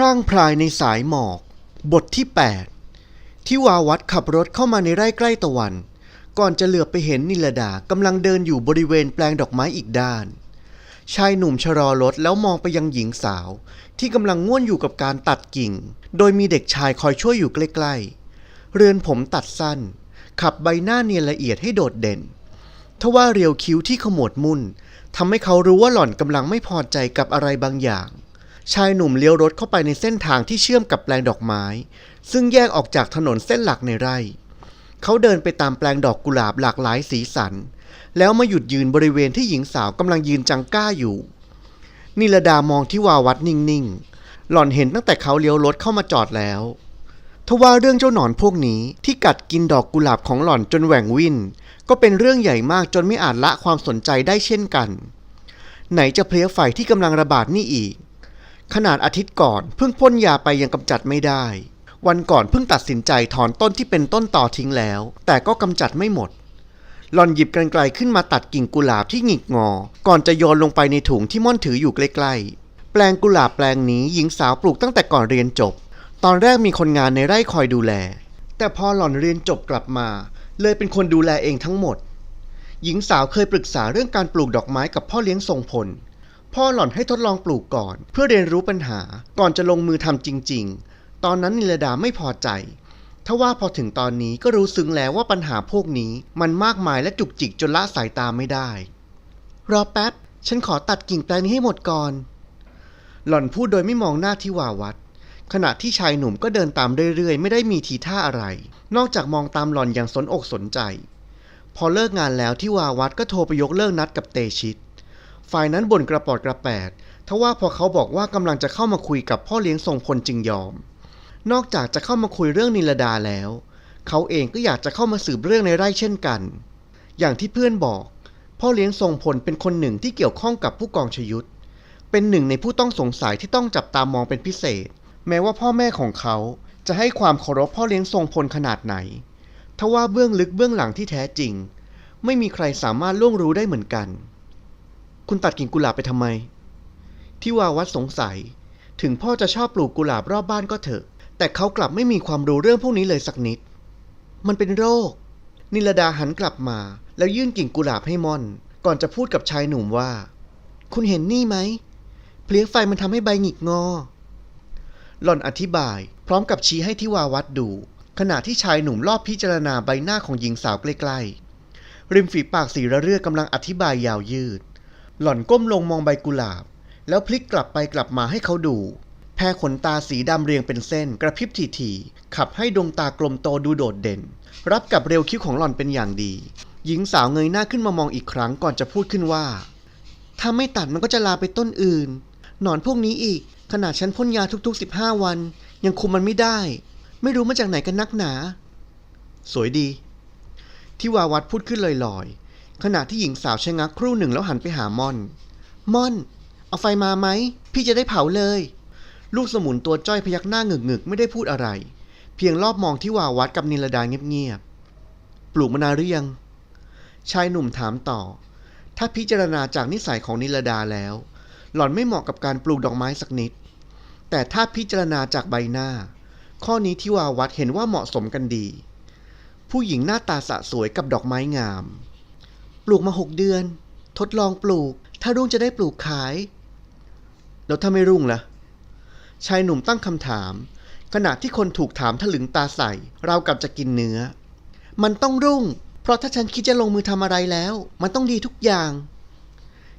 พร่างพรายในสายหมอก บทที่ 8 ที่วาวัดขับรถเข้ามาในไร่ใกล้ตะวัน ก่อนจะเหลือบไปเห็นนิลดากำลังเดินอยู่บริเวณแปลงดอกไม้อีกด้าน ชายหนุ่มชะลอรถแล้วมองไปยังหญิงสาว ที่กำลังง่วนอยู่กับการตัดกิ่ง โดยมีเด็กชายคอยช่วยอยู่ใกล้ๆ เรือนผมตัดสั้น ขับใบหน้าเนียนละเอียดให้โดดเด่นทว่าเรียวคิ้วที่ขมวดมุ่นทำให้เขารู้ว่าหล่อนกำลังไม่พอใจกับอะไรบางอย่าง ชายหนุ่มเลี้ยวรถเข้าไปในเส้นทางที่เชื่อมกับแปลงดอกไม้ ซึ่งแยกออกจากถนนเส้นหลักในไร่ เขาเดินไปตามแปลงดอกกุหลาบหลากหลายสีสัน แล้วมาหยุดยืนบริเวณที่หญิงสาวกำลังยืนจังก้าอยู่ นิลดามองที่วาวัดนิ่งๆ หล่อนเห็นตั้งแต่เขาเลี้ยวรถเข้ามาจอดแล้วทว่าเรื่องเจ้าหนอนพวกนี้ที่กัดกินดอกกุหลาบของหล่อนจนแหว่งวิ่นก็เป็นเรื่องใหญ่มากจนไม่อาจละความสนใจได้เช่นกัน ไหนจะเพลียไฟที่กำลังระบาดนี่อีก ขนาดอาทิตย์ก่อนเพิ่งพ่นยาไปยังกำจัดไม่ได้ วันก่อนเพิ่งตัดสินใจถอนต้นที่เป็นต้นต่อทิ้งแล้ว แต่ก็กำจัดไม่หมด หล่อนหยิบกรรไกรขึ้นมาตัดกิ่งกุหลาบที่หงิกงอ ก่อนจะโยนลงไปในถุงที่ม่อนถืออยู่ใกล้ๆ แปลงกุหลาบแปลงนี้หญิงสาวปลูกตั้งแต่ก่อนเรียนจบ ตอนแรกมีคนงานในไร่คอยดูแล แต่พอหล่อนเรียนจบกลับมา เลยเป็นคนดูแลเองทั้งหมด หญิงสาวเคยปรึกษาเรื่องการปลูกดอกไม้กับพ่อเลี้ยงทรงพล พ่อหล่อนให้ทดลองปลูกก่อน เพื่อเรียนรู้ปัญหาก่อนจะลงมือทำจริง ๆ ตอนนั้นนิลดาไม่พอใจทว่าพอถึงตอนนี้ก็รู้ซึ้งแล้วว่าปัญหาพวกนี้มันมากมายและจุกจิกจนละสายตาไม่ได้ รอแป๊บ ฉันขอตัดกิ่งแปลงนี้ให้หมดก่อน หล่อนพูดโดยไม่มองหน้าที่วาวัด ขณะที่ชายหนุ่มก็เดินตามเรื่อยๆ ไม่ได้มีทีท่าอะไร นอกจากมองตามหล่อนอย่างสนอกสนใจ พอเลิกงานแล้วที่วาวัดก็โทรไปยกเลิกนัดกับเตชิต ฝ่ายนั้นบ่นกระปอดกระแปดทว่าพอเขาบอกว่ากำลังจะเข้ามาคุยกับพ่อเลี้ยงทรงพลจึงยอม นอกจากจะเข้ามาคุยเรื่องนิลดาแล้ว เขาเองก็อยากจะเข้ามาสืบเรื่องในไร่เช่นกัน อย่างที่เพื่อนบอก พ่อเลี้ยงทรงพลเป็นคนหนึ่งที่เกี่ยวข้องกับผู้กองชยุทธเป็นหนึ่งในผู้ต้องสงสัยที่ต้องจับตามองเป็นพิเศษ แม้ว่าพ่อแม่ของเขาจะให้ความเคารพพ่อเลี้ยงทรงพลขนาดไหนทว่าเบื้องลึกเบื้องหลังที่แท้จริง ไม่มีใครสามารถล่วงรู้ได้เหมือนกัน คุณตัดกิ่งกุหลาบไปทำไม ที่วาวัดสงสัย ถึงพ่อจะชอบปลูกกุหลาบรอบบ้านก็เถอะ แต่เขากลับไม่มีความรู้เรื่องพวกนี้เลยสักนิด มันเป็นโรค นิลดาหันกลับมา แล้วยื่นกิ่งกุหลาบให้ม่อน ก่อนจะพูดกับชายหนุ่มว่า คุณเห็นนี่ไหม เพลี้ยไฟมันทำให้ใบหงิกงอ หล่อนอธิบาย พร้อมกับชี้ให้ทิวาวัดดู ขณะที่ชายหนุ่มรอบพิจารณาใบหน้าของหญิงสาวใกล้ๆริมฝีปากสีระเรื่อกำลังอธิบายยาวยืด หล่อนก้มลงมองใบกุหลาบ แล้วพลิกกลับไปกลับมาให้เขาดู แพรขนตาสีดำเรียงเป็นเส้น กระพริบทีๆขับให้ดวงตากลมโตดูโดดเด่น รับกับเร็วคิ้วของหล่อนเป็นอย่างดี หญิงสาวเงยหน้าขึ้นมามองอีกครั้งก่อนจะพูดขึ้นว่า ถ้าไม่ตัดมันก็จะลาไปต้นอื่น หนอนพวกนี้อีก ขนาดฉันพ่นยาทุก ๆ 15 วัน ยังคุมมันไม่ได้ ไม่รู้มาจากไหนกันนักหนา สวยดีที่วาวัดพูดขึ้นลอยๆ ขณะที่หญิงสาวชะงักครู่หนึ่งแล้วหันไปหาม่อน ม่อน เอาไฟมาไหม พี่จะได้เผาเลย ลูกสมุนตัวจ้อยพยักหน้าหงึกหงึกๆไม่ได้พูดอะไร เพียงรอบมองที่วาวัดกับนิลดาเงียบๆ ปลูกมานานหรือยัง ชายหนุ่มถามต่อ ถ้าพิจารณาจากนิสัยของนิลดาแล้ว หล่อนไม่เหมาะกับการปลูกดอกไม้สักนิด แต่ถ้าพิจารณาจากใบหน้า ข้อนี้ที่วาวัดเห็นว่าเหมาะสมกันดี ผู้หญิงหน้าตาสะสวยกับดอกไม้งาม ปลูกมาหกเดือน ทดลองปลูก ถ้ารุ่งจะได้ปลูกขาย แล้วถ้าไม่รุ่งล่ะ ชายหนุ่มตั้งคำถาม ขณะที่คนถูกถามถลึงตาใส่ราวกับจะกินเนื้อ มันต้องรุ่ง เพราะถ้าฉันคิดจะลงมือทำอะไรแล้ว มันต้องดีทุกอย่าง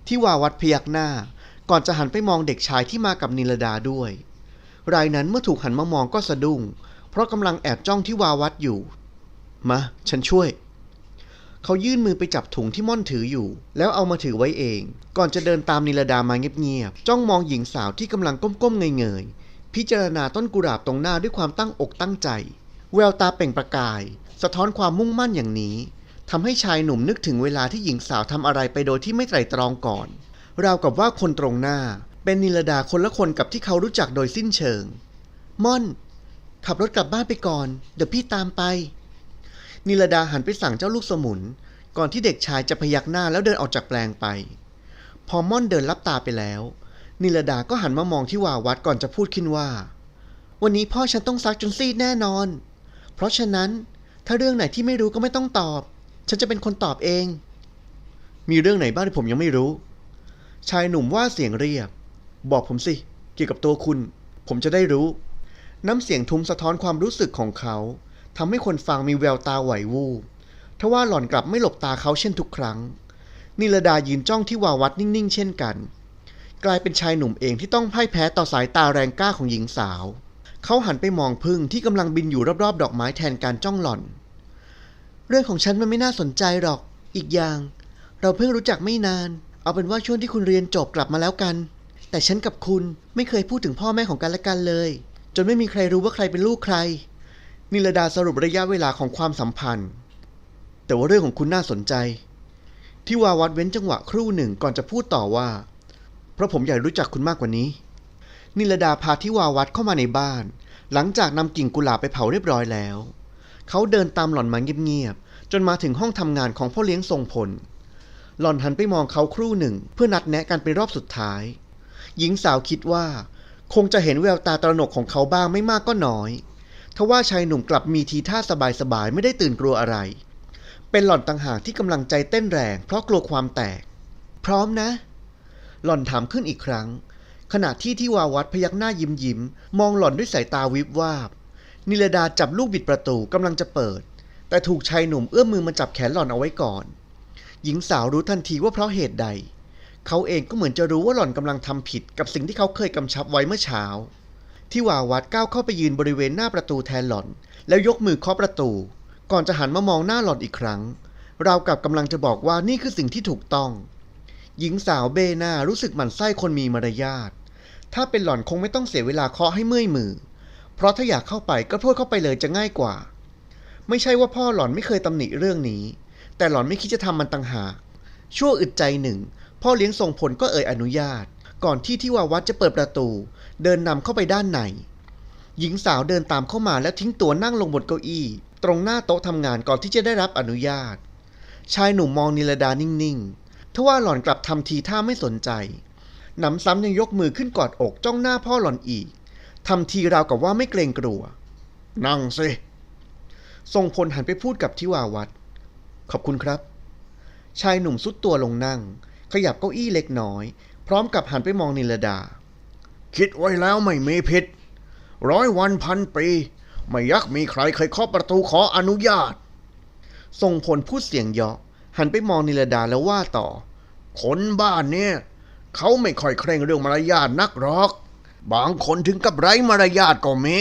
ที่วาวัดพยักหน้า ก่อนจะหันไปมองเด็กชายที่มากับนิลดาด้วย รายนั้นเมื่อถูกหันมามองก็สะดุ้ง เพราะกำลังแอบจ้องที่วาวัดอยู่ มา ฉันช่วย เขายื่นมือไปจับถุงที่ม่อนถืออยู่ แล้วเอามาถือไว้เอง ก่อนจะเดินตามนิลดามาเงียบๆจ้องมองหญิงสาวที่กำลังก้มๆเงยๆพิจารณาต้นกุหลาบตรงหน้าด้วยความตั้งอกตั้งใจ แววตาเปล่งประกาย สะท้อนความมุ่งมั่นอย่างนี้ทำให้ชายหนุ่มนึกถึงเวลาที่หญิงสาวทำอะไรไปโดยที่ไม่ไตร่ตรองก่อนราวกับว่าคนตรงหน้า เป็นนิลดาคนละคนกับที่เขารู้จักโดยสิ้นเชิง ม่อน ขับรถกลับบ้านไปก่อน เดี๋ยวพี่ตามไป นิลดาหันไปสั่งเจ้าลูกสมุน ก่อนที่เด็กชายจะพยักหน้าแล้วเดินออกจากแปลงไป พอม่อนเดินลับตาไปแล้ว นิลดาก็หันมามองที่วาวัดก่อนจะพูดขึ้นว่า วันนี้พ่อฉันต้องซักจนซีดแน่นอน เพราะฉะนั้นถ้าเรื่องไหนที่ไม่รู้ก็ไม่ต้องตอบ ฉันจะเป็นคนตอบเอง มีเรื่องไหนบ้างที่ผมยังไม่รู้ ชายหนุ่มว่าเสียงเรียบ บอกผมสิ เกี่ยวกับตัวคุณ ผมจะได้รู้ น้ำเสียงทุ้มสะท้อนความรู้สึกของเขา ทำให้คนฟังมีแววตาไหววูบทว่าหล่อนกลับไม่หลบตาเขาเช่นทุกครั้ง นิลดายืนจ้องที่วาวัดนิ่งๆ เช่นกัน กลายเป็นชายหนุ่มเองที่ต้องพ่ายแพ้ต่อสายตาแรงกล้าของหญิงสาว เขาหันไปมองพึ่งที่กำลังบินอยู่รอบๆ ดอกไม้แทนการจ้องหล่อน เรื่องของฉันมันไม่น่าสนใจหรอก อีกอย่าง เราเพิ่งรู้จักไม่นาน เอาเป็นว่าช่วงที่คุณเรียนจบกลับมาแล้วกัน แต่ฉันกับคุณไม่เคยพูดถึงพ่อแม่ของกันและกันเลย จนไม่มีใครรู้ว่าใครเป็นลูกใคร นิลดาสรุประยะเวลาของความสัมพันธ์ แต่ว่าเรื่องของคุณน่าสนใจ ที่วาวัดเว้นจังหวะครู่หนึ่งก่อนจะพูดต่อว่า เพราะผมอยากรู้จักคุณมากกว่านี้ นิลดาพาที่วาวัดเข้ามาในบ้าน หลังจากนำกิ่งกุหลาบไปเผาเรียบร้อยแล้ว เขาเดินตามหล่อนมาเงียบๆจนมาถึงห้องทำงานของพ่อเลี้ยงทรงพล หล่อนหันไปมองเขาครู่หนึ่ง เพื่อนัดแนะกันเป็นรอบสุดท้าย หญิงสาวคิดว่า คงจะเห็นแววตาตระหนกของเขาบ้างไม่มากก็น้อย ทว่าชายหนุ่มกลับมีทีท่าสบายๆไม่ได้ตื่นกลัวอะไร เป็นหล่อนต่างหากที่กำลังใจเต้นแรง เพราะกลัวความแตก พร้อมนะ หล่อนถามขึ้นอีกครั้ง ขณะที่ที่วาวัดพยักหน้ายิ้มยิ้มๆมองหล่อนด้วยสายตาวิบวาบ นิลดาจับลูกบิดประตูกำลังจะเปิด แต่ถูกชายหนุ่มเอื้อมมือมาจับแขนหล่อนเอาไว้ก่อน หญิงสาวรู้ทันทีว่าเพราะเหตุใด เขาเองก็เหมือนจะรู้ว่าหล่อนกำลังทำผิดกับสิ่งที่เขาเคยกำชับไว้เมื่อเช้า ที่วาวัดก้าวเข้าไปยืนบริเวณหน้าประตูแทนหล่อน แล้วยกมือเคาะประตู ก่อนจะหันมามองหน้าหล่อนอีกครั้งราวกับกำลังจะบอกว่านี่คือสิ่งที่ถูกต้อง หญิงสาวเบหน้ารู้สึกหมั่นไส้คนมีมารยาท ถ้าเป็นหล่อนคงไม่ต้องเสียเวลาเคาะให้เมื่อยมือ เพราะถ้าอยากเข้าไปก็พูดเข้าไปเลยจะง่ายกว่า ไม่ใช่ว่าพ่อหล่อนไม่เคยตำหนิเรื่องนี้ แต่หล่อนไม่คิดจะทำมันต่างหาก ชั่วอึดใจหนึ่ง พ่อเลี้ยงส่งผลก็เอ่ยอนุญาต ก่อนที่ที่วาวัดจะเปิดประตู เดินนำเข้าไปด้านใน หญิงสาวเดินตามเข้ามาแล้วทิ้งตัวนั่งลงบนเก้าอี้ ตรงหน้าโต๊ะทำงานก่อนที่จะได้รับอนุญาต ชายหนุ่มมองนิลดานิ่งๆทว่าหล่อนกลับทำทีท่าไม่สนใจหนำซ้ำยังยกมือขึ้นกอดอกจ้องหน้าพ่อหล่อนอีกทำทีราวกับว่าไม่เกรงกลัว นั่งสิทรงพลหันไปพูดกับทิวาวัดขอบคุณครับ ชายหนุ่มสุดตัวลงนั่ง ขยับเก้าอี้เล็กน้อย พร้อมกับหันไปมองนิลดา คิดไว้แล้วไม่มีผิด ร้อยวันพันปี ไม่ยักมีใครเคยเคาะประตูขออนุญาต ทรงพลพูดเสียงเยาะหันไปมองนิลดาแล้วว่าต่อ คนบ้านเนี่ย เขาไม่ค่อยเคร่งเรื่องมารยาทนักหรอก บางคนถึงกับไร้มารยาทก็มี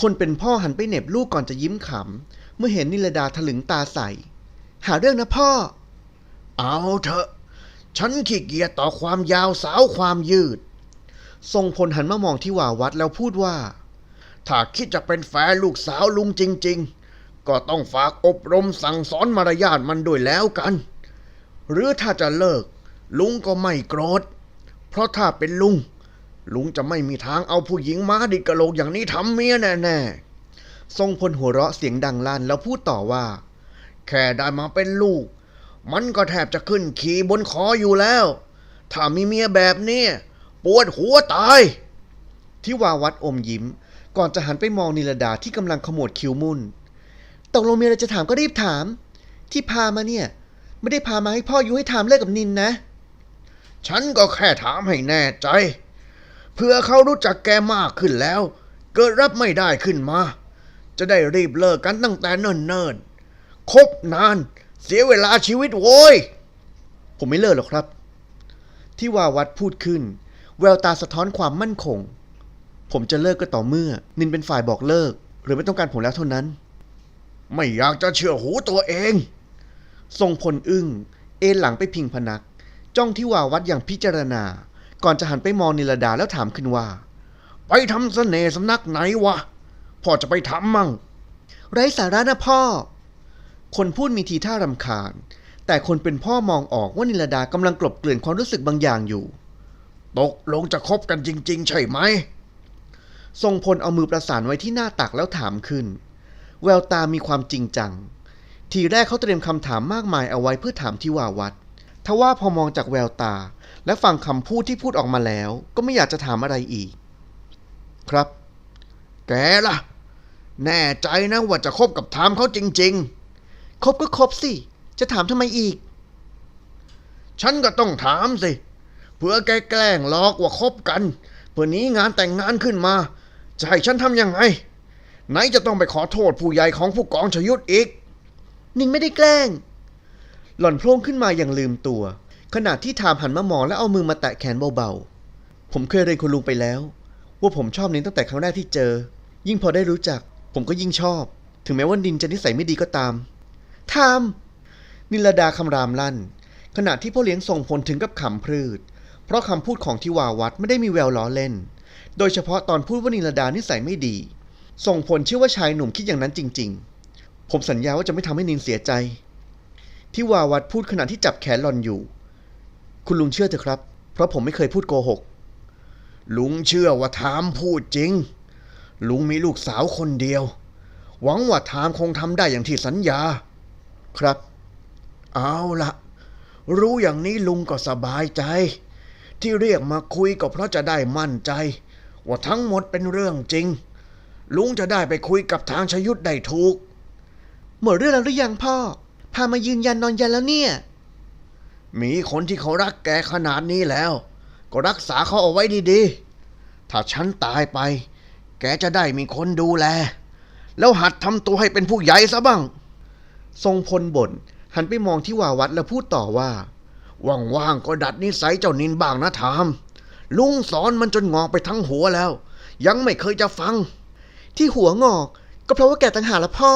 คนเป็นพ่อหันไปเหน็บลูกก่อนจะยิ้มขำ เมื่อเห็นนิลดาถลึงตาใส่หาเรื่องนะพ่อ เอาเถอะ ฉันขี้เกียจต่อความยาวสาวความยืด ทรงพลหันมามองที่วาวัดแล้วพูดว่า ถ้าคิดจะเป็นแฟนลูกสาวลุงจริง ๆ ก็ต้องฝากอบรมสั่งสอนมารยาทมันด้วยแล้วกัน หรือถ้าจะเลิก ลุงก็ไม่โกรธ เพราะถ้าเป็นลุง ลุงจะไม่มีทางเอาผู้หญิงม้าดิกะโหลกอย่างนี้ทำเมียแน่ๆทรงพลหัวเราะเสียงดังลั่นแล้วพูดต่อว่า แค่ได้มาเป็นลูก มันก็แทบจะขึ้นขี่บนคออยู่แล้ว ถ้ามีเมียแบบนี้ปวดหัวตาย ที่วาวัดอมยิ้ม ก่อนจะหันไปมองนิลดาที่กำลังขมวดคิ้วมุ่นตกลงมีอะไรจะถามก็รีบถาม ที่พามาเนี่ย ไม่ได้พามาให้พ่อยุให้ถามเลิกกับนินนะ ฉันก็แค่ถามให้แน่ใจ เพื่อเขารู้จักแกมากขึ้นแล้ว เกิดรับไม่ได้ขึ้นมา จะได้รีบเลิกกันตั้งแต่เนิ่นๆคบนาน เสียเวลาชีวิตโว้ย ผมไม่เลิกหรอกครับ ที่วาวัดพูดขึ้น แววตาสะท้อนความมั่นคง ผมจะเลิกก็ต่อเมื่อ นินเป็นฝ่ายบอกเลิก หรือไม่ต้องการผมแล้วเท่านั้น ไม่อยากจะเชื่อหูตัวเอง ทรงพลอึ้ง เอนหลังไปพิงพนัก จ้องที่วาวัดอย่างพิจารณา ก่อนจะหันไปมองนิลดาแล้วถามขึ้นว่า ไปทำเสน่ห์สำนักไหนวะพ่อจะไปทำมั่งไร้สาระนะพ่อ คนพูดมีทีท่ารำคาญ แต่คนเป็นพ่อมองออกว่านิลดากำลังกลบเกลื่อนความรู้สึกบางอย่างอยู่ ตกลงจะคบกันจริง ๆ ใช่ไหม ทรงพลเอามือประสานไว้ที่หน้าตักแล้วถามขึ้น แววตามีความจริงจัง ทีแรกเขาเตรียมคำถามมากมายเอาไว้เพื่อถามที่วาวัดททว่าพอมองจากแววตา และฟังคำพูดที่พูดออกมาแล้ว ก็ไม่อยากจะถามอะไรอีก ครับ แกล่ะ แน่ใจนะว่าจะคบกับทามเขาจริง ๆ คบก็คบสิ จะถามทำไมอีก ฉันก็ต้องถามสิเพื่อแกแกล้งหลอกว่าคบกันเพื่อหนี้งานแต่งงานขึ้นมา จะให้ฉันทำยังไง ไหนจะต้องไปขอโทษผู้ใหญ่ของผู้กองชยุทธอีก นินไม่ได้แกล้ง หล่อนโพล่งขึ้นมาอย่างลืมตัว ขณะที่ถามหันมามองและเอามือมาแตะแขนเบาๆ ผมเคยเรียนคุณลุงไปแล้ว ว่าผมชอบนินตั้งแต่ครั้งแรกที่เจอ ยิ่งพอได้รู้จัก ผมก็ยิ่งชอบ ถึงแม้ว่านินจะนิสัยไม่ดีก็ตาม ทามนิลดาคำรามลั่น ขณะที่พ่อเลี้ยงส่งผลถึงกับขำพรืด เพราะคำพูดของทิวาวัดไม่ได้มีแววล้อเล่น โดยเฉพาะตอนพูดว่านิลดานิสัยไม่ดี ส่งผลเชื่อว่าชายหนุ่มคิดอย่างนั้นจริง ๆ ผมสัญญาว่าจะไม่ทำให้นินเสียใจที่วาวัดพูดขณะที่จับแขนหลอนอยู่ คุณลุงเชื่อเถอะครับ เพราะผมไม่เคยพูดโกหก ลุงเชื่อว่าทามพูดจริง ลุงมีลูกสาวคนเดียว หวังว่าทามคงทำได้อย่างที่สัญญา ครับ เอาละรู้อย่างนี้ลุงก็สบายใจ ที่เรียกมาคุยก็เพราะจะได้มั่นใจ ว่าทั้งหมดเป็นเรื่องจริง ลุงจะได้ไปคุยกับทางชยุทธได้ถูก หมดเรื่องแล้วหรือยังพ่อ พามายืนยันนอนยันแล้วเนี่ย มีคนที่เขารักแกขนาดนี้แล้ว ก็รักษาเขาเอาไว้ดีๆ ถ้าฉันตายไป แกจะได้มีคนดูแล แล้วหัดทำตัวให้เป็นผู้ใหญ่ซะบ้าง ทรงพลบ่นหันไปมองที่วาวัดแล้วพูดต่อว่าว่างๆก็ดัดนิสัยเจ้านินบ้างนะทาม ลุงสอนมันจนงอกไปทั้งหัวแล้ว ยังไม่เคยจะฟัง ที่หัวงอกก็เพราะว่าแกต่างหาละพ่อ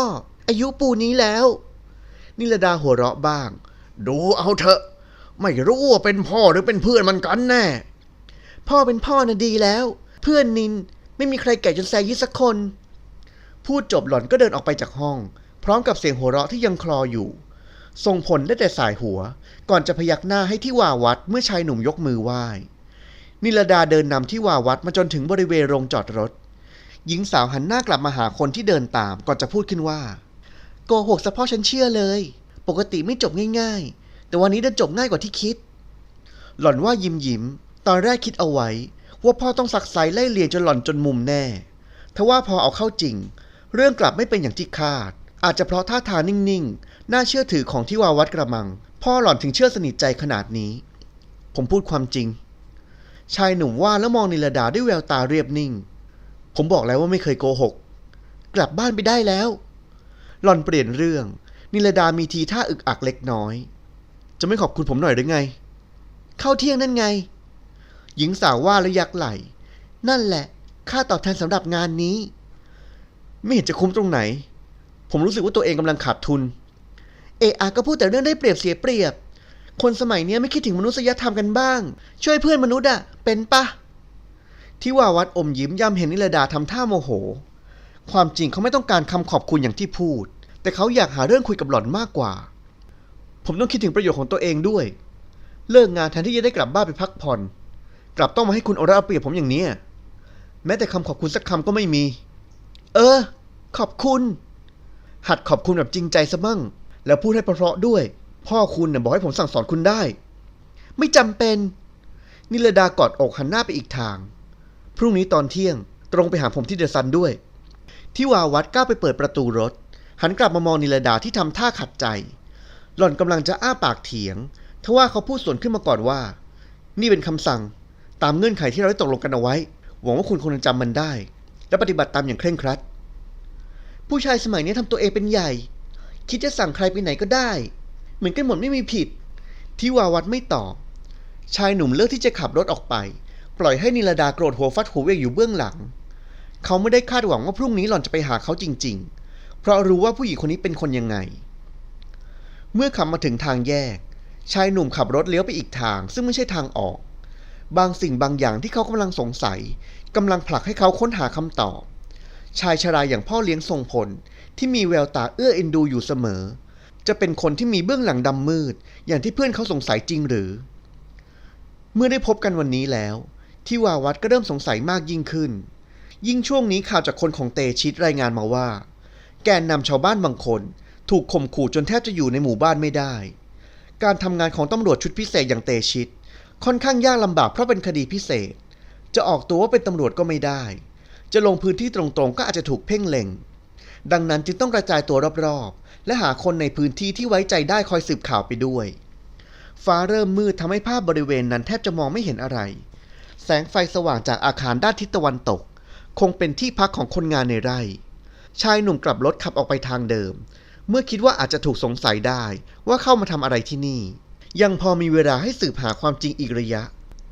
อายุปูนี้แล้ว นิลดาหัวเราะบ้าง ดูเอาเถอะ ไม่รู้ว่าเป็นพ่อหรือเป็นเพื่อนมันกันแน่ พ่อเป็นพ่อน่ะดีแล้ว เพื่อนนินไม่มีใครแก่จนแซยิสักคน พูดจบหล่อนก็เดินออกไปจากห้อง พร้อมกับเสียงหัวเราะที่ยังคลออยู่ทรงผลได้แต่สายหัว ก่อนจะพยักหน้าให้ที่วาวัดเมื่อชายหนุ่มยกมือไหว้นิลดาเดินนำที่วาวัดมาจนถึงบริเวณโรงจอดรถ หญิงสาวหันหน้ากลับมาหาคนที่เดินตามก่อนจะพูดขึ้นว่า โกหกซะพ่อฉันเชื่อเลย ปกติไม่จบง่าย ๆ แต่วันนี้ดันจบง่ายกว่าที่คิด หล่อนว่ายิ้มยิ้มๆตอนแรกคิดเอาไว้ ว่าพ่อต้องสักไซไล่เลียงจนหล่อนจนมุมแน่ ทว่าพอเอาเข้าจริง เรื่องกลับไม่เป็นอย่างที่คาด อาจจะเพราะท่าทางนิ่งๆ น่าเชื่อถือของที่วาวัดกระมัง พ่อหล่อนถึงเชื่อสนิทใจขนาดนี้ ผมพูดความจริง ชายหนุ่มว่าแล้วมองนิลดาด้วยแววตาเรียบนิ่ง ผมบอกแล้วว่าไม่เคยโกหก กลับบ้านไปได้แล้ว หล่อนเปลี่ยนเรื่อง นิลดามีทีท่าอึกอักเล็กน้อย จะไม่ขอบคุณผมหน่อยหรือไง เข้าเที่ยงนั่นไง หญิงสาวว่าแล้วยักไหล นั่นแหละ ค่าตอบแทนสำหรับงานนี้ ไม่เห็นจะคุ้มตรงไหน ผมรู้สึกว่าตัวเองกำลังขาดทุน เออะก็พูดแต่เรื่องได้เปรียบเสียเปรียบ คนสมัยนี้ไม่คิดถึงมนุษยธรรมกันบ้าง ช่วยเพื่อนมนุษย์อะเป็นปะที่ว่าวัดอมยิ้มย่ำเห็นนิลดาทำท่าโมโห ความจริงเขาไม่ต้องการคำขอบคุณอย่างที่พูด แต่เขาอยากหาเรื่องคุยกับหล่อนมากกว่า ผมต้องคิดถึงประโยชน์ของตัวเองด้วย เลิกงานแทนที่จะได้กลับบ้านไปพักผ่อน กลับต้องมาให้คุณเอาระเอาเปรียบผมอย่างนี้ แม้แต่คำขอบคุณสักคำก็ไม่มี เออ ขอบคุณ หัดขอบคุณแบบจริงใจซะมั่ง แล้วพูดให้เพราะๆด้วย พ่อคุณน่ะบอกให้ผมสั่งสอนคุณได้ ไม่จำเป็น นิลดากอดอกหันหน้าไปอีกทาง พรุ่งนี้ตอนเที่ยง ตรงไปหาผมที่เดอะซันด้วย ที่วาวัดก้าวไปเปิดประตูรถ หันกลับมามองนิลดาที่ทำท่าขัดใจ หล่อนกำลังจะอ้าปากเถียงทว่าเขาพูดสวนขึ้นมาก่อนว่า นี่เป็นคำสั่ง ตามเงื่อนไขที่เราได้ตกลงกันเอาไว้ หวังว่าคุณคงจะจำมันได้ และปฏิบัติตามอย่างเคร่งครัด ผู้ชายสมัยนี้ทำตัวเองเป็นใหญ่ คิดจะสั่งใครไปไหนก็ได้ เหมือนกันหมดไม่มีผิด ที่วาวัดไม่ตอบ ชายหนุ่มเลือกที่จะขับรถออกไป ปล่อยให้นิลดาโกรธหัวฟัดหัวเวียงอยู่เบื้องหลัง เขาไม่ได้คาดหวังว่าพรุ่งนี้หล่อนจะไปหาเขาจริง ๆ เพราะรู้ว่าผู้หญิงคนนี้เป็นคนยังไง เมื่อขับมาถึงทางแยก ชายหนุ่มขับรถเลี้ยวไปอีกทาง ซึ่งไม่ใช่ทางออก บางสิ่งบางอย่างที่เขากำลังสงสัยกำลังผลักให้เขาค้นหาคำตอบ ชายชราอย่างพ่อเลี้ยงทรงพลที่มีแววตาเอื้อเอ็นดูอยู่เสมอ จะเป็นคนที่มีเบื้องหลังดำมืด อย่างที่เพื่อนเขาสงสัยจริงหรือ เมื่อได้พบกันวันนี้แล้ว ที่วาวัดก็เริ่มสงสัยมากยิ่งขึ้น ยิ่งช่วงนี้ข่าวจากคนของเตชิตรายงานมาว่า แกนนำชาวบ้านบางคน ถูกข่มขู่จนแทบจะอยู่ในหมู่บ้านไม่ได้ การทำงานของตำรวจชุดพิเศษอย่างเตชิต ค่อนข้างยากลำบากเพราะเป็นคดีพิเศษ จะออกตัวว่าเป็นตำรวจก็ไม่ได้ จะลงพื้นที่ตรงๆ ก็อาจจะถูกเพ่งเล็ง ดังนั้นจึงต้องกระจายตัวรอบๆ และหาคนในพื้นที่ที่ไว้ใจได้คอยสืบข่าวไปด้วย ฟ้าเริ่มมืดทำให้ภาพบริเวณนั้นแทบจะมองไม่เห็นอะไร แสงไฟสว่างจากอาคารด้านทิศตะวันตก คงเป็นที่พักของคนงานในไร่ ชายหนุ่มกลับรถขับออกไปทางเดิม เมื่อคิดว่าอาจจะถูกสงสัยได้ว่าเข้ามาทำอะไรที่นี่ ยังพอมีเวลาให้สืบหาความจริงอีกระยะ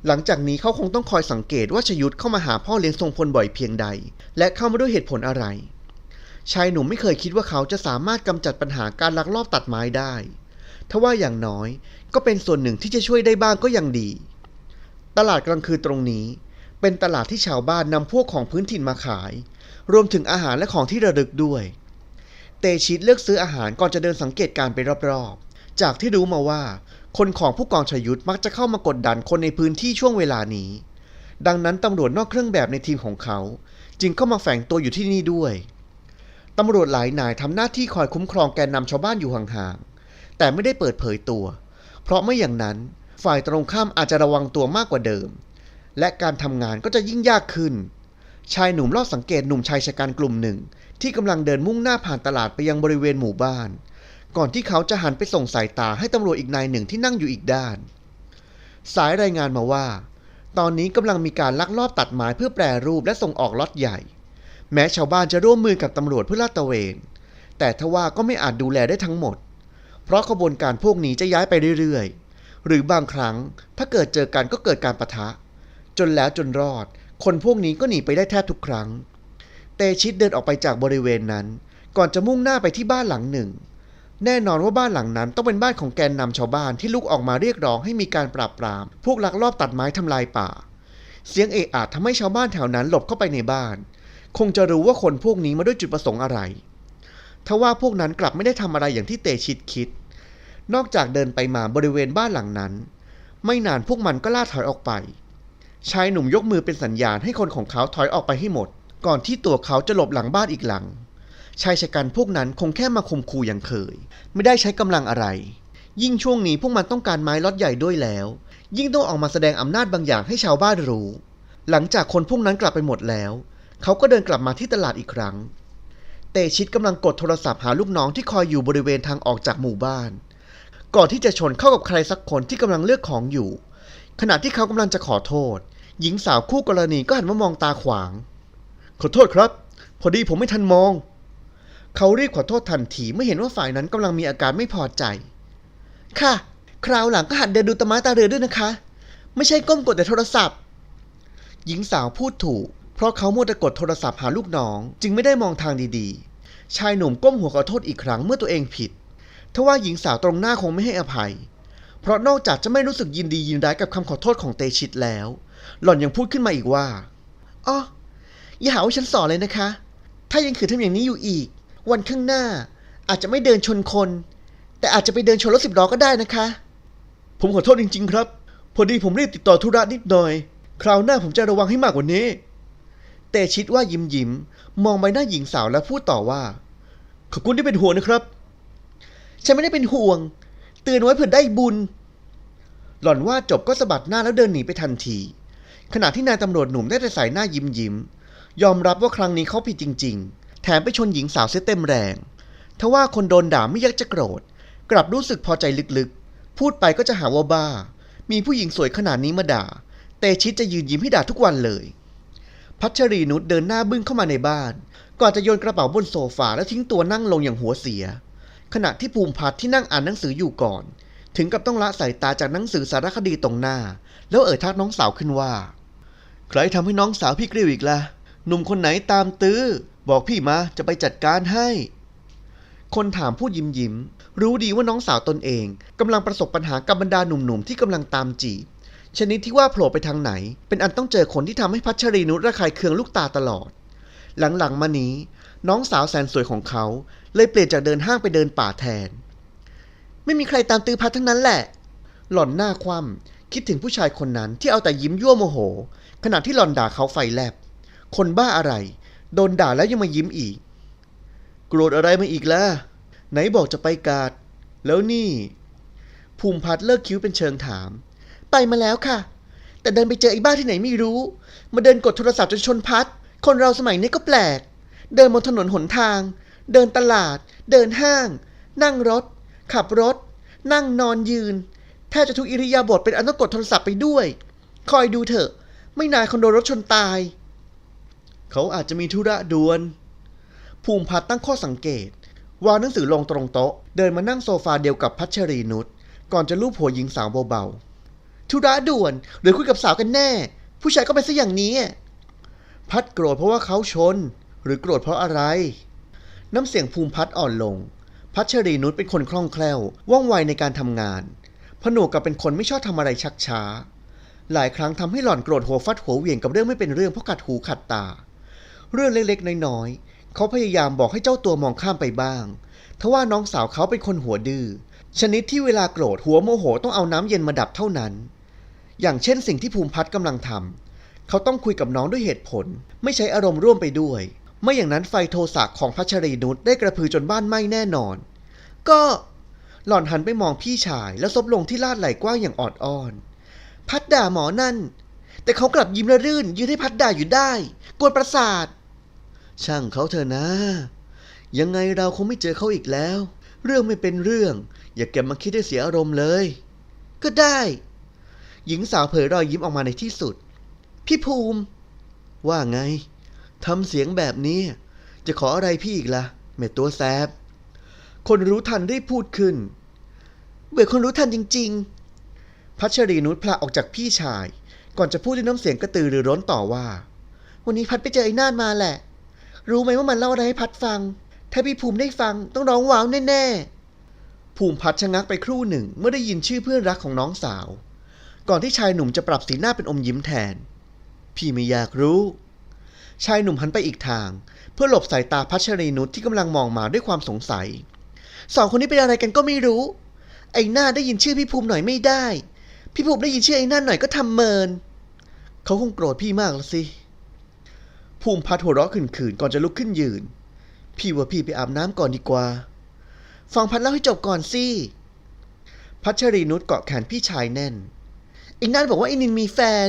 หลังจากนี้เขาคงต้องคอยสังเกตว่าชยุทธเข้ามาหาพ่อเลี้ยงทรงพลบ่อยเพียงใด และเข้ามาด้วยเหตุผลอะไร ชายหนุ่มไม่เคยคิดว่าเขาจะสามารถกำจัดปัญหาการลักลอบตัดไม้ได้ทว่าอย่างน้อยก็เป็นส่วนหนึ่งที่จะช่วยได้บ้างก็ยังดี ตลาดกลางคืนตรงนี้ เป็นตลาดที่ชาวบ้านนำพวกของพื้นถิ่นมาขาย รวมถึงอาหารและของที่ระลึกด้วย เตชิตเลือกซื้ออาหารก่อนจะเดินสังเกตการไปรอบๆ จากที่รู้มาว่า คนของผู้กองชยุทธมักจะเข้ามากดดันคนในพื้นที่ช่วงเวลานี้ ดังนั้นตำรวจนอกเครื่องแบบในทีมของเขา จึงเข้ามาแฝงตัวอยู่ที่นี่ด้วยตำรวจหลายนายทำหน้าที่คอยคุ้มครองแกนนำชาวบ้านอยู่ห่างๆ แต่ไม่ได้เปิดเผยตัว เพราะไม่อย่างนั้นฝ่ายตรงข้ามอาจจะระวังตัวมากกว่าเดิม และการทำงานก็จะยิ่งยากขึ้น ชายหนุ่มลอบสังเกตหนุ่มชายชะกันกลุ่มหนึ่ง ที่กำลังเดินมุ่งหน้าผ่านตลาดไปยังบริเวณหมู่บ้าน ก่อนที่เขาจะหันไปส่งสายตาให้ตำรวจอีกนายหนึ่งที่นั่งอยู่อีกด้าน สายรายงานมาว่า ตอนนี้กำลังมีการลักลอบตัดไม้เพื่อแปรรูปและส่งออกล็อตใหญ่ แม้ชาวบ้านจะร่วมมือกับตำรวจเพื่อลาดตระเวน แต่ทว่าก็ไม่อาจดูแลได้ทั้งหมด เพราะขบวนการพวกนี้จะย้ายไปเรื่อยๆ หรือบางครั้งถ้าเกิดเจอกันก็เกิดการประทะ จนแล้วจนรอด คนพวกนี้ก็หนีไปได้แทบทุกครั้ง เตชิตเดินออกไปจากบริเวณนั้น ก่อนจะมุ่งหน้าไปที่บ้านหลังหนึ่ง แน่นอนว่าบ้านหลังนั้นต้องเป็นบ้านของแกนนำชาวบ้านที่ลุกออกมาเรียกร้องให้มีการปราบปราม พวกลักลอบตัดไม้ทำลายป่า เสียงเอะอะทำให้ชาวบ้านแถวนั้นหลบเข้าไปในบ้าน คงจะรู้ว่าคนพวกนี้มาด้วยจุดประสงค์อะไร ทว่าพวกนั้นกลับไม่ได้ทำอะไรอย่างที่เตชิตคิด นอกจากเดินไปมาบริเวณบ้านหลังนั้น ไม่นานพวกมันก็ล่าถอยออกไป ชายหนุ่มยกมือเป็นสัญญาณให้คนของเขาถอยออกไปให้หมด ก่อนที่ตัวเขาจะหลบหลังบ้านอีกหลัง ชายชะกันพวกนั้นคงแค่มาข่มขู่อย่างเคย ไม่ได้ใช้กำลังอะไร ยิ่งช่วงนี้พวกมันต้องการไม้ล็อตใหญ่ด้วยแล้ว ยิ่งต้องออกมาแสดงอำนาจบางอย่างให้ชาวบ้านรู้ หลังจากคนพวกนั้นกลับไปหมดแล้ว เขาก็เดินกลับมาที่ตลาดอีกครั้ง เตชิตกำลังกดโทรศัพท์หาลูกน้องที่คอยอยู่บริเวณทางออกจากหมู่บ้าน ก่อนที่จะชนเข้ากับใครสักคนที่กำลังเลือกของอยู่ ขณะที่เขากำลังจะขอโทษ หญิงสาวคู่กรณีก็หันมามองตาขวาง ขอโทษครับ พอดีผมไม่ทันมอง เขารีบขอโทษทันทีเมื่อเห็นว่าฝ่ายนั้นกำลังมีอาการไม่พอใจ ค่ะ คราวหลังก็หัดเดินดูตาม้าตาเรือด้วยนะคะ ไม่ใช่ก้มกดแต่โทรศัพท์ หญิงสาวพูดถูก เพราะเขามัวแต่กดโทรศัพท์หาลูกน้อง จึงไม่ได้มองทางดีๆ ชายหนุ่มก้มหัวขอโทษอีกครั้งเมื่อตัวเองผิดทว่าหญิงสาวตรงหน้าคงไม่ให้อภัย เพราะนอกจากจะไม่รู้สึกยินดียินร้ายกับคำขอโทษของเตชิตแล้ว หล่อนยังพูดขึ้นมาอีกว่าอ๋ออย่าหาว่าฉันสอนเลยนะคะ ถ้ายังขืนทำอย่างนี้อยู่อีก วันข้างหน้า อาจจะไม่เดินชนคน แต่อาจจะไปเดินชนรถสิบล้อก็ได้นะคะ ผมขอโทษจริง ๆ ครับ พอดีผมรีบติดต่อธุระนิดหน่อย คราวหน้าผมจะระวังให้มากกว่านี้ เตชิดว่ายิ้มยิ้มๆมองใบหน้าหญิงสาวแล้วพูดต่อว่า ขอบคุณที่เป็นห่วงนะครับ ฉันไม่ได้เป็นห่วง เตือนไว้เผื่อได้บุญ หล่อนว่าจบก็สะบัดหน้าแล้วเดินหนีไปทันที ขณะที่นายตำรวจหนุ่มได้แต่ใส่หน้ายิ้มยิ้มๆยอมรับว่าครั้งนี้เขาผิดจริง ๆ แถมไปชนหญิงสาวเสียเต็มแรง ทว่าคนโดนด่าไม่ยักจะโกรธ กลับรู้สึกพอใจลึกๆ พูดไปก็จะหาว่าบ้า มีผู้หญิงสวยขนาดนี้มาด่า เตชิตจะยืนยิ้มให้ด่าทุกวันเลย พัชรีนุชเดินหน้าบึ้งเข้ามาในบ้าน ก่อนจะโยนกระเป๋าบนโซฟาแล้วทิ้งตัวนั่งลงอย่างหัวเสีย ขณะที่ภูมิพัฒน์ที่นั่งอ่านหนังสืออยู่ก่อน ถึงกับต้องละสายตาจากหนังสือสารคดีตรงหน้า แล้วเอ่ยทักน้องสาวขึ้นว่า ใครทำให้น้องสาวพี่กริ้วอีกล่ะหนุ่มคนไหนตามตื้อ บอกพี่มาจะไปจัดการให้ คนถามพูดยิ้มยิ้ม รู้ดีว่าน้องสาวตนเองกำลังประสบปัญหากับบรรดาหนุ่มๆที่กำลังตามจีบชนิดที่ว่าโผล่ไปทางไหน เป็นอันต้องเจอคนที่ทำให้พัชรีนุชระคายเคืองลูกตาตลอด หลังๆมานี้ น้องสาวแสนสวยของเขา เลยเปลี่ยนจากเดินห้างไปเดินป่าแทน ไม่มีใครตามตือพัดทั้งนั้นแหละ หล่อนหน้าคว่ำคิดถึงผู้ชายคนนั้นที่เอาแต่ยิ้มยั่วโมโห ขณะที่หล่อนด่าเขาไฟแลบ คนบ้าอะไร โดนด่าแล้วยังมายิ้มอีก โกรธอะไรมาอีกล่ะ ไหนบอกจะไปกาด แล้วนี่ ภูมิพัฒน์เลิกคิ้วเป็นเชิงถาม ไปมาแล้วค่ะ แต่เดินไปเจอไอ้บ้าที่ไหนไม่รู้ มาเดินกดโทรศัพท์จนชนพัด คนเราสมัยนี้ก็แปลก เดินบนถนนหนทาง เดินตลาด เดินห้าง นั่งรถ ขับรถ นั่งนอนยืน แทบจะทุกอิริยาบถเป็นอันต้องกดโทรศัพท์ไปด้วย คอยดูเถอะ ไม่นานคนโดนรถชนตาย เขาอาจจะมีธุระด่วน ภูมิพัฒน์ตั้งข้อสังเกต วางหนังสือลงตรงโต๊ะ เดินมานั่งโซฟาเดียวกับพัชรีนุช ก่อนจะลูบหัวหญิงสาวเบาๆ ธุระด่วน หรือคุยกับสาวกันแน่ ผู้ชายก็เป็นซะอย่างนี้ พัดโกรธเพราะว่าเขาชน หรือโกรธเพราะอะไร น้ำเสียงภูมิพัฒน์อ่อนลง พัชรีนุชเป็นคนคล่องแคล่ว ว่องไวในการทำงาน ผนวกกับเป็นคนไม่ชอบทำอะไรชักช้าหลายครั้งทำให้หล่อนโกรธหัวฟัดหัวเหวี่ยงกับเรื่องไม่เป็นเรื่องเพราะขัดหูขัดตา เรื่องเล็กๆ น้อยๆ เขาพยายามบอกให้เจ้าตัวมองข้ามไปบ้าง ทว่าน้องสาวเขาเป็นคนหัวดื้อ ชนิดที่เวลาโกรธหัวโมโหต้องเอาน้ำเย็นมาดับเท่านั้น อย่างเช่นสิ่งที่ภูมิพัฒน์กำลังทำ เขาต้องคุยกับน้องด้วยเหตุผล ไม่ใช้อารมณ์ร่วมไปด้วย ไม่อย่างนั้นไฟโทสะของพัชรีนุชได้กระพือจนบ้านไหม้แน่นอน ก็หล่อนหันไปมองพี่ชายแล้วซบลงที่ลาดไหล่กว้างอย่างออดอ้อน พัดด่าหมอนั่น แต่เขากลับยิ้มระรื่นยืนให้พัดด่าอยู่ได้ กวนประสาท ช่างเขาเถอะนะ ยังไงเราคงไม่เจอเขาอีกแล้ว เรื่องไม่เป็นเรื่อง อย่าเก็บมาคิดให้เสียอารมณ์เลย ก็ได้ หญิงสาวเผยรอยยิ้มออกมาในที่สุด พี่ภูมิ ว่าไงทำเสียงแบบนี้ จะขออะไรพี่อีกละ่ะแม่ตัวแซบคนรู้ทันได้พูดขึ้น เบื่อคนรู้ทันจริง ๆ พัชรีนุชพละออกจากพี่ชาย ก่อนจะพูดด้วยน้ำเสียงกระตือรือร้นต่อว่า วันนี้พัดไปเจอไอ้น่านมาแหละ รู้ไหมว่ามันเล่าอะไรให้พัดฟัง ถ้าพี่ภูมิได้ฟังต้องร้องว้าวแน่ๆ ภูมิพัดชะงักไปครู่หนึ่งเมื่อได้ยินชื่อเพื่อนรักของน้องสาว ก่อนที่ชายหนุ่มจะปรับสีหน้าเป็นอมยิ้มแทน พี่ไม่อยากรู้ ชายหนุ่มหันไปอีกทาง เพื่อหลบสายตาพัชรีนุชที่กำลังมองมาด้วยความสงสัย สองคนนี้เป็นอะไรกันก็ไม่รู้ ไอ้หน้าได้ยินชื่อพี่ภูมิหน่อยไม่ได้ พี่ภูมิได้ยินชื่อไอ้หนั่นหน่อยก็ทำเมิน เขาคงโกรธพี่มากละสิ ภูมิพัดหัวเราะขื่นๆก่อนจะลุกขึ้นยืน พี่ว่าพี่ไปอาบน้ำก่อนดีกว่า ฟังพัดเล่าให้จบก่อนสิ พัชรีนุชเกาะแขนพี่ชายแน่นไอ้นั่นบอกว่าไอ้นินมีแฟน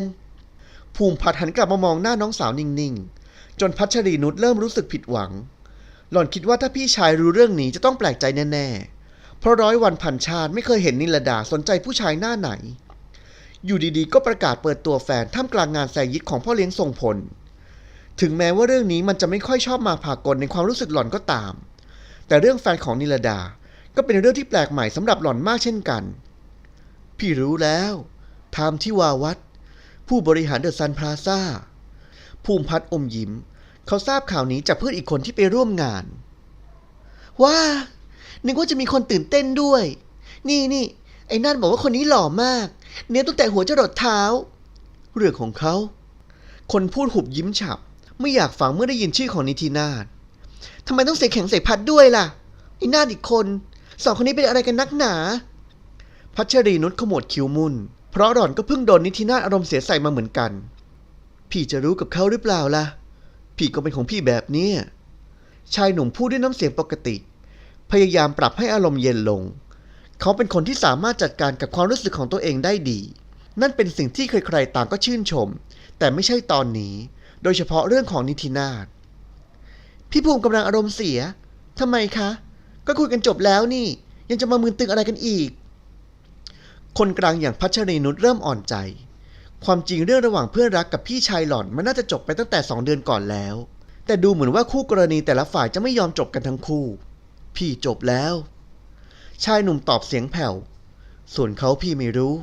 ภูมิพัดหันกลับมามองหน้าน้องสาวนิ่งๆ จนพัชรีนุชเริ่มรู้สึกผิดหวัง หล่อนคิดว่าถ้าพี่ชายรู้เรื่องนี้จะต้องแปลกใจแน่ๆ เพราะร้อยวันพันชาติไม่เคยเห็นนิลดาสนใจผู้ชายหน้าไหน อยู่ดีๆ ก็ประกาศเปิดตัวแฟนท่ามกลางงานแซยิดของพ่อเลี้ยงทรงพล ถึงแม้ว่าเรื่องนี้มันจะไม่ค่อยชอบมาพากลในความรู้สึกหล่อนก็ตาม แต่เรื่องแฟนของนิลดา ก็เป็นเรื่องที่แปลกใหม่สำหรับหล่อนมากเช่นกัน พี่รู้แล้วทามที่วาวัดผู้บริหารเดอะซันพลาซ่าภูมิพัฒน์อมยิ้ม เขาทราบข่าวนี้จากเพื่อนอีกคนที่ไปร่วมงานว่านึกว่าจะมีคนตื่นเต้นด้วย นี่นี่ไอ้นั่นบอกว่าคนนี้หล่อมาก เนี้ยตั้งแต่หัวจรดเท้า เรื่องของเขา คนพูดหุบยิ้มฉับ ไม่อยากฟังเมื่อได้ยินชื่อของนิตินาถทำไมต้องเสียแข็งใส่พัดด้วยล่ะไอ้นาถอีกคน สองคนนี้เป็นอะไรกันนักหนา พัชรีนุชขมวดคิ้วมุนเพราะหล่อนก็เพิ่งโดนนิตินาถอารมณ์เสียใส่มาเหมือนกัน พี่จะรู้กับเขาหรือเปล่าล่ะ พี่ก็เป็นของพี่แบบนี้ชายหนุ่มพูดด้วยน้ำเสียงปกติ พยายามปรับให้อารมณ์เย็นลง เขาเป็นคนที่สามารถจัดการกับความรู้สึกของตัวเองได้ดี นั่นเป็นสิ่งที่ใครๆต่างก็ชื่นชม แต่ไม่ใช่ตอนนี้ โดยเฉพาะเรื่องของนิตินาถพี่ภูมิกำลังอารมณ์เสียทำไมคะ ก็คุยกันจบแล้วนี่ ยังจะมามืนตึงอะไรกันอีก คนกลางอย่างพัชรีนุชเริ่มอ่อนใจ ความจริงเรื่องระหว่างเพื่อนรักกับพี่ชายหล่อนมันน่าจะจบไปตั้งแต่สองเดือนก่อนแล้ว แต่ดูเหมือนว่าคู่กรณีแต่ละฝ่ายจะไม่ยอมจบกันทั้งคู่ พี่จบแล้ว ชายหนุ่มตอบเสียงแผ่ว ส่วนเขาพี่ไม่รู้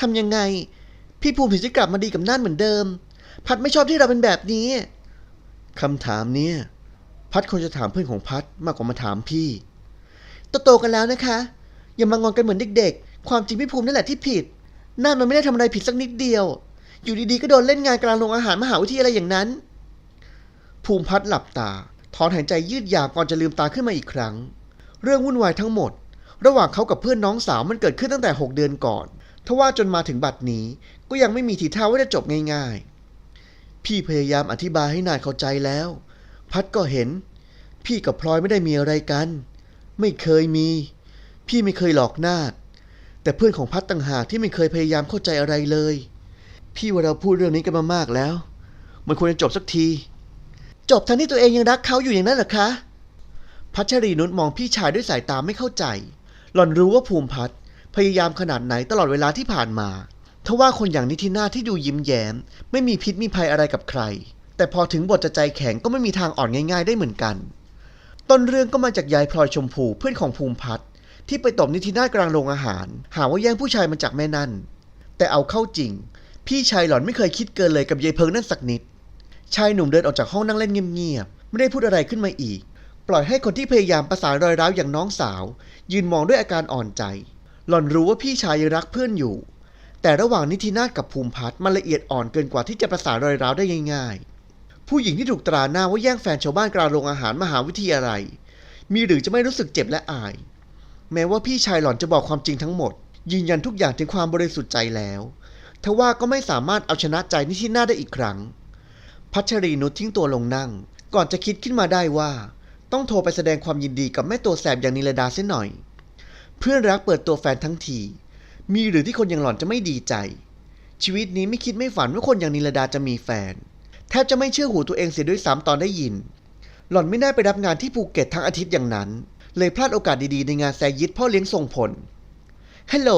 ทำยังไง พี่ภูมิถึงจะกลับมาดีกับนั่นเหมือนเดิม พัดไม่ชอบที่เราเป็นแบบนี้คำถามเนี้ยพัดคงจะถามเพื่อนของพัดมากกว่ามาถามพี่โตๆกันแล้วนะคะ อย่ามางอนกันเหมือนเด็กๆ ความจริงพี่ภูมินั่นแหละที่ผิดนั่นมันไม่ได้ทำอะไรผิดสักนิดเดียว อยู่ดีๆก็โดนเล่นงานกลางโรงอาหารมหาวิทยาลัยอย่างนั้น ภูมิพัดหลับตาถอนหายใจยืดยาวก่อนจะลืมตาขึ้นมาอีกครั้ง เรื่องวุ่นวายทั้งหมด ระหว่างเขากับเพื่อนน้องสาวมันเกิดขึ้นตั้งแต่ 6 เดือนก่อน ทว่าจนมาถึงบัดนี้ก็ยังไม่มีทีท่าว่าจะจบง่ายๆ พี่พยายามอธิบายให้นายเข้าใจแล้ว พัดก็เห็น พี่กับพลอยไม่ได้มีอะไรกัน ไม่เคยมี พี่ไม่เคยหลอกนาดแต่เพื่อนของพัดต่างหากที่ไม่เคยพยายามเข้าใจอะไรเลย พี่ว่าเราพูดเรื่องนี้กันมามากแล้ว มันควรจะจบสักที จบทั้งที่ตัวเองยังรักเขาอยู่อย่างนั้นเหรอคะ พัชรีนุชมองพี่ชายด้วยสายตาไม่เข้าใจ หล่อนรู้ว่าภูมิพัฒน์พยายามขนาดไหนตลอดเวลาที่ผ่านมา ทว่าคนอย่างนิตินาที่ดูยิ้มแย้ม ไม่มีพิษมีภัยอะไรกับใคร แต่พอถึงบทจะใจแข็งก็ไม่มีทางอ่อนง่าย ๆ ได้เหมือนกัน ต้นเรื่องก็มาจากยายพลอยชมพูเพื่อนของภูมิพัฒน์ที่ไปตบนิตินากลางโรงอาหาร หาว่าแย่งผู้ชายมาจากแม่นั่น แต่เอาเข้าจริง พี่ชายหล่อนไม่เคยคิดเกินเลยกับยายเพิงนั่นสักนิด ชายหนุ่มเดินออกจากห้องนั่งเล่นเงียบๆไม่ได้พูดอะไรขึ้นมาอีก ปล่อยให้คนที่พยายามประสานรอยร้าวอย่างน้องสาว ยืนมองด้วยอาการอ่อนใจ หล่อนรู้ว่าพี่ชายยังรักเพื่อนอยู่ แต่ระหว่างนิตินาถกับภูมิพัฒน์มันละเอียดอ่อนเกินกว่าที่จะประสานรอยร้าวได้ง่าย ๆ ผู้หญิงที่ถูกตราหน้าว่าแย่งแฟนชาวบ้านกลางโรงอาหารมหาวิทยาลัย มีหรือจะไม่รู้สึกเจ็บและอาย แม้ว่าพี่ชายหล่อนจะบอกความจริงทั้งหมด ยืนยันทุกอย่างถึงความบริสุทธิ์ใจแล้วทว่าก็ไม่สามารถเอาชนะใจนิตินาได้อีกครั้ง พัชรีนุชทิ้งตัวลงนั่ง ก่อนจะคิดขึ้นมาได้ว่า ต้องโทรไปแสดงความยินดีกับแม่ตัวแสบอย่างนิลดาเสียหน่อย เพื่อนรักเปิดตัวแฟนทั้งที มีหรือที่คนอย่างหล่อนจะไม่ดีใจ ชีวิตนี้ไม่คิดไม่ฝันว่าคนอย่างนิลดาจะมีแฟน แทบจะไม่เชื่อหูตัวเองเสียด้วยซ้ำตอนได้ยิน หล่อนไม่น่าไปรับงานที่ภูเก็ตทั้งอาทิตย์อย่างนั้น เลยพลาดโอกาสดีๆในงานแซยิตพ่อเลี้ยงส่งผลฮัลโหล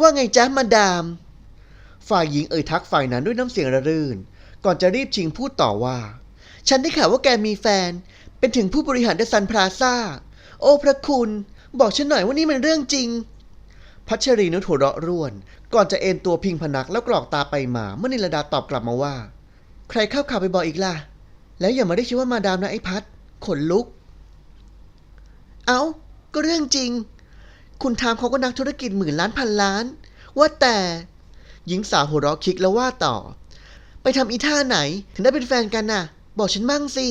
ว่าไงจ๊ะมาดาม ฝ่ายหญิงเอ่ยทักฝ่ายนั้นด้วยน้ำเสียงระรื่น ก่อนจะรีบชิงพูดต่อว่า ฉันได้ข่าวว่าแกมีแฟน เป็นถึงผู้บริหารเดซันพลาซ่า โอ้พระคุณ บอกฉันหน่อยว่านี่มันเรื่องจริง พัชรีนุชหัวเราะร่วน ก่อนจะเอนตัวพิงพนักแล้วกรอกตาไปมาเมื่อนิลดาตอบกลับมาว่า ใครเข้าข่าวไปบอกอีกล่ะ แล้วอย่ามาได้ชื่อว่ามาดามนะไอ้พัดขนลุก เอา้า ก็เรื่องจริง คุณทามเขาก็นักธุรกิจหมื่นล้านพันล้าน ว่าแต่ หญิงสาวหัวเราะคิกแล้วว่าต่อ ไปทำอีท่าไหน ถึงได้เป็นแฟนกันน่ะ บอกฉันบ้างสิ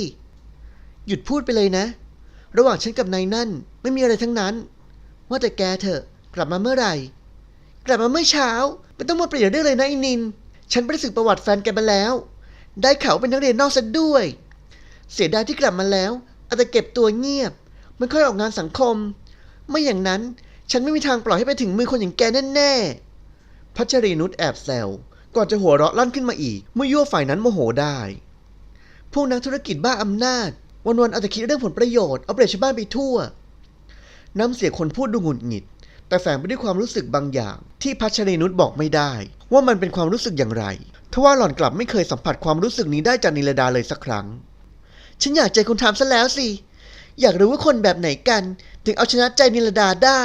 หยุดพูดไปเลยนะ ระหว่างฉันกับนายนั่น ไม่มีอะไรทั้งนั้น ว่าแต่แกเถอะ กลับมาเมื่อไหร่ กลับมาเมื่อเช้าไม่ต้องมาเปลี่ยนเรื่องเลยนะไอ้นิน ฉันไปสืบประวัติแฟนแกมาแล้ว ได้ข่าวเป็นนักเรียนนอกซะด้วย เสียดายที่กลับมาแล้วอาจจะเก็บตัวเงียบไม่ค่อยออกงานสังคม ไม่อย่างนั้นฉันไม่มีทางปล่อยให้ไปถึงมือคนอย่างแกแน่ๆ พัชรีนุชแอบแซว ก่อนจะหัวเราะลั่นขึ้นมาอีก เมื่อยั่วฝ่ายนั้นโมโหได้ พวกนักธุรกิจบ้าอำนาจ วันๆเอาแต่คิดเรื่องผลประโยชน์ เอาเปรียบชาวบ้านไปทั่ว น้ำเสียงคนพูดดูหงุดหงิด แต่แฝงไปด้วยความรู้สึกบางอย่าง ที่พัชรีนุชบอกไม่ได้ ว่ามันเป็นความรู้สึกอย่างไรทว่าหล่อนกลับไม่เคยสัมผัสความรู้สึกนี้ได้จากนิลดาเลยสักครั้ง ฉันอยากใจคุณทามซะแล้วสิ อยากรู้ว่าคนแบบไหนกัน ถึงเอาชนะใจนิลดาได้